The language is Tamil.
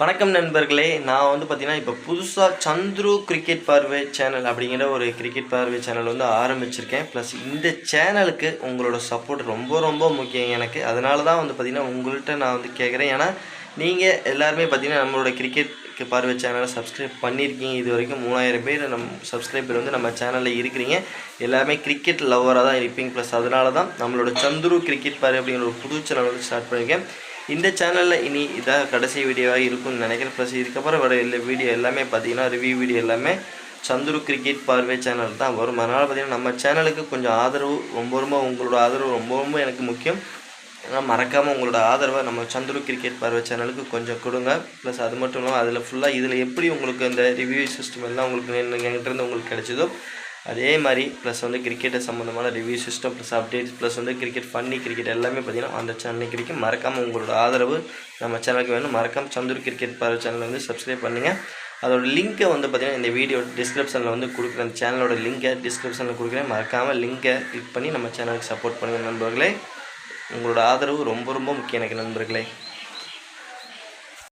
வணக்கம் நண்பர்களே நான் வந்து பார்த்தீங்கன்னா இப்போ புதுசாக சந்துரு கிரிக்கெட் பார்வை சேனல் அப்படிங்கிற ஒரு கிரிக்கெட் பார்வை சேனல் வந்து ஆரம்பிச்சிருக்கேன். ப்ளஸ் இந்த சேனலுக்கு உங்களோட சப்போர்ட் ரொம்ப ரொம்ப முக்கியம் எனக்கு. அதனால தான் வந்து பார்த்திங்கன்னா உங்கள்கிட்ட நான் வந்து கேட்குறேன் ஏன்னா நீங்கள் எல்லாருமே பார்த்திங்கன்னா நம்மளோட கிரிக்கெட் பார்வை சேனலை சப்ஸ்கிரைப் பண்ணியிருக்கீங்க இது வரைக்கும் மூணாயிரம் பேர் நம் சப்ஸ்கிரைபர் வந்து நம்ம சேனலில் இருக்கிறீங்க. எல்லாமே கிரிக்கெட் லவ்வராக தான் இருப்பீங்க. ப்ளஸ் அதனால தான் நம்மளோட சந்துரு கிரிக்கெட் பார்வை அப்படிங்கிற ஒரு புது சேனல் வந்து ஸ்டார்ட் பண்ணியிருக்கேன் இந்த சேனலில் இனி இதாக கடைசி வீடியோவாக இருக்கும்னு நினைக்கிறேன். ப்ளஸ் இதுக்கப்புறம் வர இல்லை வீடியோ எல்லாமே பார்த்தீங்கன்னா ரிவ்யூ வீடியோ எல்லாமே சந்துரு கிரிக்கெட் பார்வை சேனல் தான் வரும். அதனால் பார்த்தீங்கன்னா நம்ம சேனலுக்கு கொஞ்சம் ஆதரவு ரொம்ப ரொம்ப உங்களோட ஆதரவு ரொம்ப ரொம்ப எனக்கு முக்கியம். ஆனால் மறக்காமல் உங்களோட ஆதரவை நம்ம சந்துரு கிரிக்கெட் பார்வை சேனலுக்கு கொஞ்சம் கொடுங்க. ப்ளஸ் அது மட்டும் இல்லாமல் அதில் ஃபுல்லாக இதில் எப்படி உங்களுக்கு இந்த ரிவ்யூ சிஸ்டம் எல்லாம் உங்களுக்கு எங்கிட்ட இருந்து உங்களுக்கு கிடைச்சதோ அதே மாதிரி ப்ளஸ் வந்து கிரிக்கெட்டை சம்மந்தமான review system plus updates plus வந்து கிரிக்கெட் ஃபன்னி கிரிக்கெட் எல்லாமே பார்த்தீங்கன்னா அந்த சேனல் கிடைக்கும். மறக்காமல் உங்களோட ஆதரவு நம்ம சேனலுக்கு வேணும். மறக்காமல் சந்தூர் கிரிக்கெட் பார்வை சேனலை வந்து சப்ஸ்கிரைப் பண்ணுங்கள் அதோட லிங்க்கை வந்து பார்த்திங்கன்னா இந்த வீடியோ டிஸ்கிரிப்ஷனில் வந்து கொடுக்குறேன். அந்த சேனலோட லிங்கை டிஸ்கிரிப்ஷனில் கொடுக்குறேன். மறக்காமல் லிங்கை கிளிக் பண்ணி நம்ம சேனலுக்கு சப்போர்ட் பண்ணுங்கள் நண்பர்களே. உங்களோட ஆதரவு ரொம்ப ரொம்ப முக்கியம் எனக்கு நண்பர்களே.